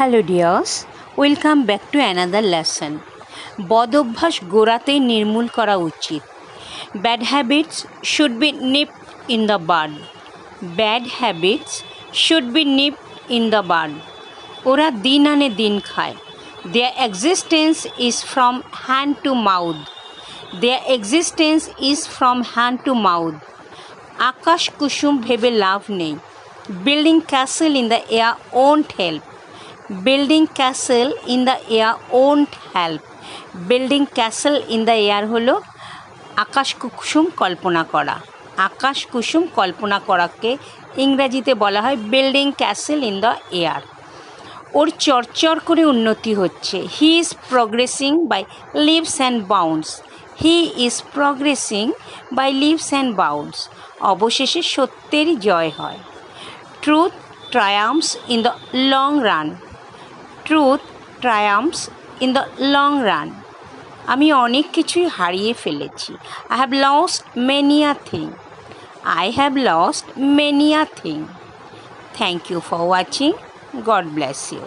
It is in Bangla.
Hello dears welcome back to another lesson বদ অভ্যাস গোড়াতেই নির্মূল করা উচিত। Bad habits should be nip in the bird bad habits should be nip in the bird ওরা দিন আনে দিন খায়। Their existence is from hand to mouth their existence is from hand to mouth আকাশ কুসুম ভেবে লাভ নেই। Building castle in the air won't help building castle in the air won't help building castle in the air হলো আকাশ কুসুম কল্পনা করা। আকাশ কুসুম কল্পনা করাকে ইংরাজিতে বলা হয় building castle in the air ওর চরচর করে উন্নতি হচ্ছে। He is progressing by leaves and bounds he is progressing by leaves and bounds অবশেষে সত্যেরই জয় হয়। Truth triumphs in the long run truth triumphs in the long run আমি অনেক কিছুই হারিয়ে ফেলেছি। I have lost many a thing I have lost many a thing thank you for watching God bless you